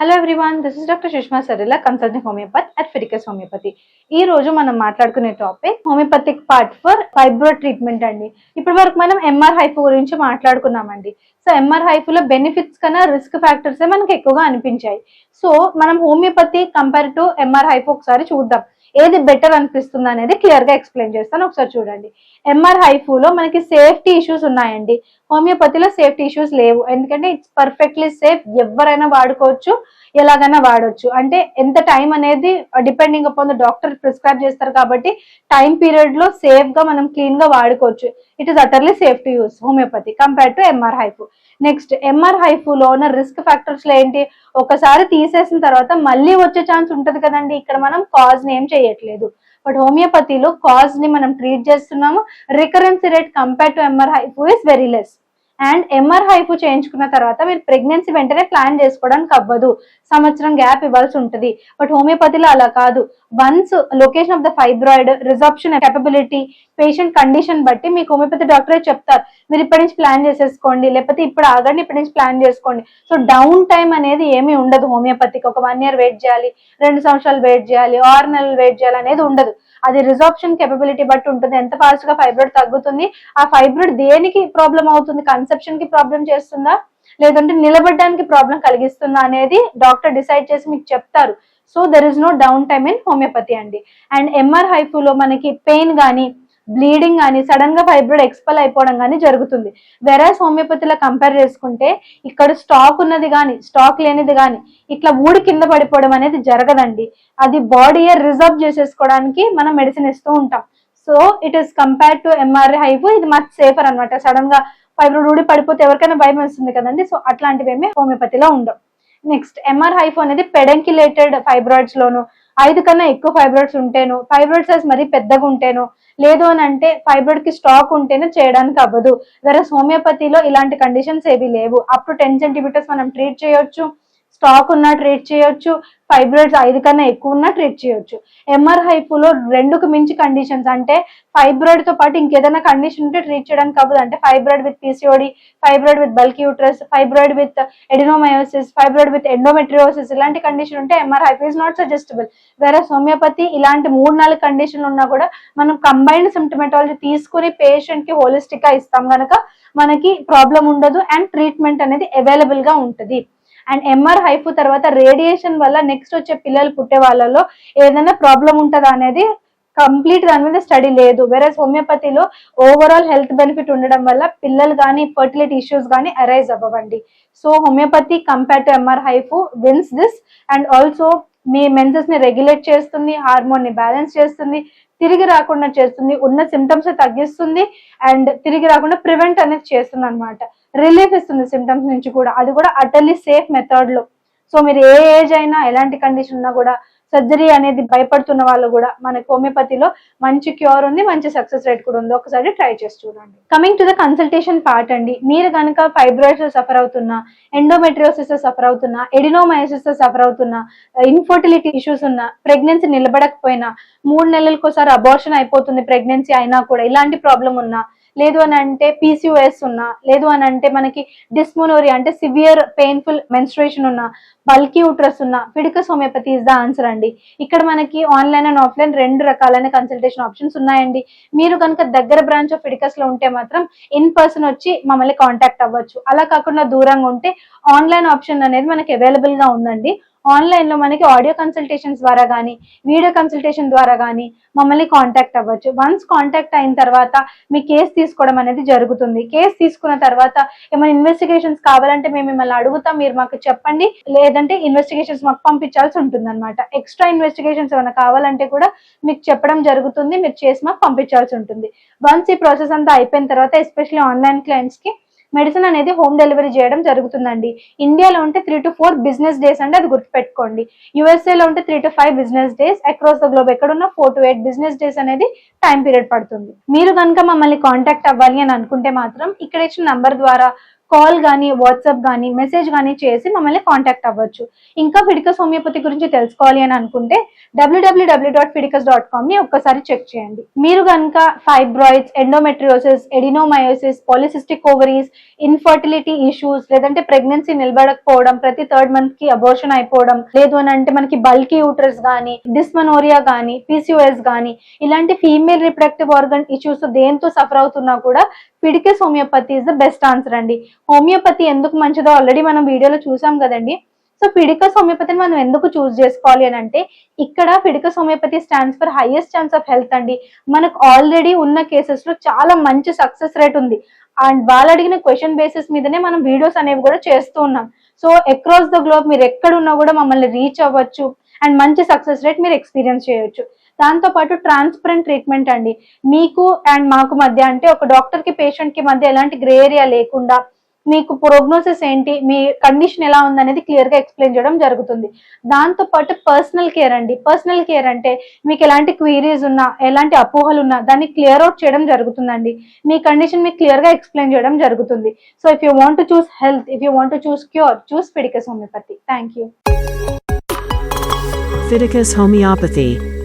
Hello everyone this is doctor Sushma Sarila consulting homeopathy at Fiticus homeopathy ఈ రోజు మనం మాట్లాడుకునే topic homeopathic part for fibro treatment అండి. ఇప్పటి వరకు మనం ఎంఆర్ హైఫ్ గురించి మాట్లాడుకున్నామండి. సో ఎంఆర్ హైఫ్లో బెనిఫిట్స్ కన్నా రిస్క్ ఫ్యాక్టర్స్ మనకు ఎక్కువగా అనిపించాయి. సో మనం homeopathy compare to MR HIFU ఒకసారి చూద్దాం. ఏది బెటర్ అనిపిస్తుంది అనేది క్లియర్గా ఎక్స్ప్లెయిన్ చేస్తాను. ఒకసారి చూడండి. ఎంఆర్ హైఫూలో మనకి సేఫ్టీ ఇష్యూస్ ఉన్నాయండి. హోమియోపతిలో సేఫ్టీ ఇష్యూస్ లేవు. ఎందుకంటే ఇట్స్ పర్ఫెక్ట్లీ సేఫ్ ఎవరైనా వాడుకోవచ్చు ఎలాగైనా వాడొచ్చు. అంటే ఎంత టైం అనేది depending upon the doctor prescribe చేస్తారు కాబట్టి టైం పీరియడ్లో సేఫ్గా మనం క్లీన్గా వాడుకోవచ్చు. It is utterly safe to use homeopathy compare to MR HIFU next MR హైఫూలో ఉన్న రిస్క్ ఫ్యాక్టర్స్లో ఏంటి? ఒకసారి తీసేసిన తర్వాత మళ్ళీ వచ్చే ఛాన్స్ ఉంటది కదండి. ఇక్కడ మనం కాజ్ని ఏం చేయట్లేదు. బట్ హోమియోపతిలో కాజ్ని మనం ట్రీట్ చేస్తున్నాము. Recurrency rate compare to MR HIFU is very less. And MR HIFU చేయించుకున్న తర్వాత మీరు ప్రెగ్నెన్సీ వెంటనే ప్లాన్ చేసుకోవడానికి అవ్వదు. సంవత్సరం గ్యాప్ ఇవ్వాల్సి ఉంటుంది. బట్ హోమియోపతిలో అలా కాదు. Once location of the fibroid resorption capability patient condition బట్టి మీకు హోమియోపతి డాక్టరే చెప్తారు. మీరు ఇప్పటి నుంచి ప్లాన్ చేసేసుకోండి లేకపోతే ఇప్పుడు ఆగండి ఇప్పటి నుంచి ప్లాన్ చేసుకోండి. సో డౌన్ టైం అనేది ఏమీ ఉండదు హోమియోపతికి ఒక వన్ ఇయర్ వెయిట్ చేయాలి రెండు సంవత్సరాలు వెయిట్ చేయాలి ఆరు నెలలు వెయిట్ చేయాలి అనేది ఉండదు. అది రిజార్ప్షన్ కెపబిలిటీ బట్టి ఉంటుంది. ఎంత ఫాస్ట్గా ఫైబ్రాయిడ్ తగ్గుతుంది ఆ ఫైబ్రాయిడ్ దేనికి ప్రాబ్లం అవుతుంది? కన్సెప్షన్కి ప్రాబ్లం చేస్తుందా? లేదంటే నిలబడడానికి ప్రాబ్లం కలిగిస్తుందా అనేది డాక్టర్ డిసైడ్ చేసి మీకు చెప్తారు. So there is no down time in homeopathy అండి. అండ్ ఎంఆర్ హైఫ్లో మనకి పెయిన్ కానీ బ్లీడింగ్ కానీ సడన్గా ఫైబ్రాయిడ్ ఎక్స్పెల్ అయిపోవడం కానీ జరుగుతుంది. వెరాస్ హోమియోపతిలో కంపేర్ చేసుకుంటే ఇక్కడ స్టాక్ ఉన్నది కానీ స్టాక్ లేనిది కానీ ఇట్లా ఊడి కింద పడిపోవడం అనేది జరగదండి. అది బాడీ రిజర్వ్ చేసేసుకోవడానికి మనం మెడిసిన్ ఇస్తూ ఉంటాం. So it is compare to M R hive ఇది మచ్ సేఫర్ అనమాట సడన్గా ఫైబ్రాయిడ్ ఊడి పడిపోతే ఎవరికైనా భయం వేస్తుంది కదండి. సో అట్లాంటివి ఏమీ హోమియోపతిలో ఉండవు. నెక్స్ట్ ఎంఆర్ హైఫో అనేది పెడంకిలేటెడ్ ఫైబ్రాయిడ్స్ లోను ఐదు కన్నా ఎక్కువ ఫైబ్రాయిడ్స్ ఉంటేను ఫైబ్రాయిడ్ సైజ్ మరీ పెద్దగా ఉంటేను లేదు అని అంటే ఫైబ్రాయిడ్కి స్టాక్ ఉంటేనే చేయడానికి అవ్వదు. వేరే హోమియోపతిలో ఇలాంటి కండిషన్స్ ఏవి లేవు. అప్ టు టెన్ సెంటీమీటర్స్ మనం ట్రీట్ చేయొచ్చు. స్టాక్ ఉన్నా ట్రీట్ చేయొచ్చు ఫైబ్రాయిడ్స్ ఐదు కన్నా ఎక్కువ ఉన్నా ట్రీట్ చేయొచ్చు. ఎంఆర్ హైపులో రెండుకు మించి కండిషన్స్ అంటే ఫైబ్రాయిడ్తో పాటు ఇంకేదైనా కండిషన్ ఉంటే ట్రీట్ చేయడానికి అవ్వదు. అంటే fibroid with PCOD fibroid with bulky uterus fibroid with adenomyosis fibroid with endometriosis ఇలాంటి కండిషన్ ఉంటే MR HIFU is not suggestible వేరే హోమియోపతి ఇలాంటి మూడు నాలుగు కండిషన్లు ఉన్నా కూడా మనం కంబైన్డ్ సిమ్టమెటాలజీ తీసుకుని పేషెంట్కి హోలిస్టిక్గా ఇస్తాం కనుక మనకి ప్రాబ్లం ఉండదు అండ్ ట్రీట్మెంట్ అనేది అవైలబుల్గా ఉంటుంది. అండ్ ఎంఆర్ హైఫ్ తర్వాత రేడియేషన్ వల్ల నెక్స్ట్ వచ్చే పిల్లలు పుట్టే వాళ్ళలో ఏదైనా ప్రాబ్లం ఉంటుందా అనేది కంప్లీట్ దాని మీద స్టడీ లేదు. వేరే హోమియోపతిలో ఓవరాల్ హెల్త్ బెనిఫిట్ ఉండడం వల్ల పిల్లలు కానీ ఫర్టిలిటీ ఇష్యూస్ కానీ అరైజ్ అవ్వండి so homeopathy compare to MR HIFU wins this and also మీ మెన్సెస్ని రెగ్యులేట్ చేస్తుంది హార్మోన్ని బ్యాలెన్స్ చేస్తుంది తిరిగి రాకుండా చేస్తుంది ఉన్న సిమ్టమ్స్ తగ్గిస్తుంది అండ్ తిరిగి రాకుండా ప్రివెంట్ అనేది చేస్తుంది అనమాట రిలీఫ్ ఇస్తుంది సిమ్టమ్స్ నుంచి కూడా. అది కూడా అటర్లీ సేఫ్ మెథడ్లో. సో మీరు ఏ ఏజ్ అయినా ఎలాంటి కండిషన్ ఉన్నా కూడా సర్జరీ అనేది భయపడుతున్న వాళ్ళు కూడా మనకి హోమియోపతిలో మంచి క్యూర్ ఉంది మంచి సక్సెస్ రేట్ కూడా ఉంది. ఒకసారి ట్రై చేసి చూడండి. Coming to the consultation part అండి. మీరు కనుక ఫైబ్రాయిడ్స్ సఫర్ అవుతున్నా ఎండోమెట్రియోసిస్ సఫర్ అవుతున్నా ఎడినోమయోసిస్ సఫర్ అవుతున్నా ఇన్ఫర్టిలిటీ ఇష్యూస్ ఉన్నా ప్రెగ్నెన్సీ నిలబడకపోయినా మూడు నెలలకు ఒకసారి అబార్షన్ అయిపోతుంది ప్రెగ్నెన్సీ అయినా కూడా ఇలాంటి ప్రాబ్లం ఉన్నా లేదు అని అంటే పీసీఓఎస్ ఉన్నా లేదు అని అంటే మనకి డిస్మోనోరి అంటే సివియర్ పెయిన్ఫుల్ మెన్స్ట్రేషన్ ఉన్నా బల్కీ యూట్రస్ ఉన్న Fiticus homeopathy is the answer అండి. ఇక్కడ మనకి ఆన్లైన్ అండ్ ఆఫ్లైన్ రెండు రకాలైన కన్సల్టేషన్ ఆప్షన్స్ ఉన్నాయండి. మీరు కనుక దగ్గర బ్రాంచ్ ఆఫ్ ఫిడికస్లో ఉంటే మాత్రం ఇన్ పర్సన్ వచ్చి మమ్మల్ని కాంటాక్ట్ అవ్వచ్చు. అలా కాకుండా దూరంగా ఉంటే ఆన్లైన్ ఆప్షన్ అనేది మనకి అవైలబుల్గా ఉందండి. ఆన్లైన్లో మనకి ఆడియో కన్సల్టేషన్స్ ద్వారా కానీ వీడియో కన్సల్టేషన్ ద్వారా కానీ మమ్మల్ని కాంటాక్ట్ అవ్వచ్చు. వన్స్ కాంటాక్ట్ అయిన తర్వాత మీ కేసు తీసుకోవడం అనేది జరుగుతుంది. కేసు తీసుకున్న తర్వాత ఏమైనా ఇన్వెస్టిగేషన్స్ కావాలంటే మేము మిమ్మల్ని అడుగుతాం. మీరు మాకు చెప్పండి. లేదంటే ఇన్వెస్టిగేషన్స్ మాకు పంపించాల్సి ఉంటుంది అనమాట ఎక్స్ట్రా ఇన్వెస్టిగేషన్స్ ఏమైనా కావాలంటే కూడా మీకు చెప్పడం జరుగుతుంది. మీరు చేసి మాకు పంపించాల్సి ఉంటుంది. వన్స్ ఈ ప్రాసెస్ అంతా అయిపోయిన తర్వాత ఎస్పెషల్లీ ఆన్లైన్ క్లయింట్స్కి మెడిసిన్ అనేది హోమ్ డెలివరీ చేయడం జరుగుతుందండి. ఇండియాలో ఉంటే three to four business days అంటే అది గుర్తుపెట్టుకోండి. USA ఉంటే three to five business days across the globe ఎక్కడున్నా four to eight business days అనేది టైం పీరియడ్ పడుతుంది. మీరు కనుక మమ్మల్ని కాంటాక్ట్ అవ్వాలి అని అనుకుంటే మాత్రం ఇక్కడ ఇచ్చిన నంబర్ ద్వారా కాల్ కానీ వాట్సాప్ కానీ మెసేజ్ కానీ చేసి మమ్మల్ని కాంటాక్ట్ అవ్వచ్చు. ఇంకా ఫిడికస్ హోమియోపతి గురించి తెలుసుకోవాలి అని అనుకుంటే W W W dot fidicus dot కామ్ని ఒక్కసారి చెక్ చేయండి. మీరు కనుక fibroids endometriosis adenomyosis polycystic ovaries infertility issues లేదంటే ప్రెగ్నెన్సీ నిలబడకపోవడం ప్రతి థర్డ్ మంత్కి అబోర్షన్ అయిపోవడం లేదు అని అంటే మనకి బల్కీ యూట్రస్ కానీ డిస్మనోరియా కానీ పీసీఓఎస్ కానీ ఇలాంటి ఫీమేల్ రిప్రొడక్టివ్ ఆర్గన్ ఇష్యూస్ దేంతో సఫర్ అవుతున్నా కూడా Fiticus homeopathy is the best answer అండి. హోమియోపతి ఎందుకు మంచిదో ఆల్రెడీ మనం వీడియోలో చూసాం కదండి. సో ఫిడికస్ హోమియోపతిని మనం ఎందుకు చూస్ చేసుకోవాలి అని అంటే ఇక్కడ Fiticus homeopathy stands for highest chance of health అండి. మనకు ఆల్రెడీ ఉన్న కేసెస్లో చాలా మంచి సక్సెస్ రేట్ ఉంది. అండ్ వాళ్ళు అడిగిన క్వశ్చన్ బేసిస్ మీదనే మనం వీడియోస్ అనేవి కూడా చేస్తూ ఉన్నాం. సో అక్రాస్ ద గ్లోబ్ మీరు ఎక్కడున్నా కూడా మమ్మల్ని రీచ్ అవ్వచ్చు. అండ్ మంచి సక్సెస్ రేట్ మీరు ఎక్స్పీరియన్స్ చేయొచ్చు. దాంతో పాటు ట్రాన్స్పరెంట్ ట్రీట్మెంట్ అండి. మీకు అండ్ మాకు మధ్య అంటే ఒక డాక్టర్కి పేషెంట్కి మధ్య ఎలాంటి గ్రే ఏరియా లేకుండా మీకు ప్రోగ్నోసిస్ ఏంటి మీ కండిషన్ ఎలా ఉందనేది క్లియర్గా ఎక్స్ప్లెయిన్ చేయడం జరుగుతుంది. దాంతో పాటు పర్సనల్ కేర్ అండి. పర్సనల్ కేర్ అంటే మీకు ఎలాంటి క్వీరీస్ ఉన్నా ఎలాంటి అపోహలు ఉన్నా దాన్ని క్లియర్ అవుట్ చేయడం జరుగుతుందండి. మీ కండిషన్ మీకు క్లియర్గా ఎక్స్ప్లెయిన్ చేయడం జరుగుతుంది. So if you want choose health if you want choose cure choose Fiticus homeopathy thank you Fiticus Homeopathy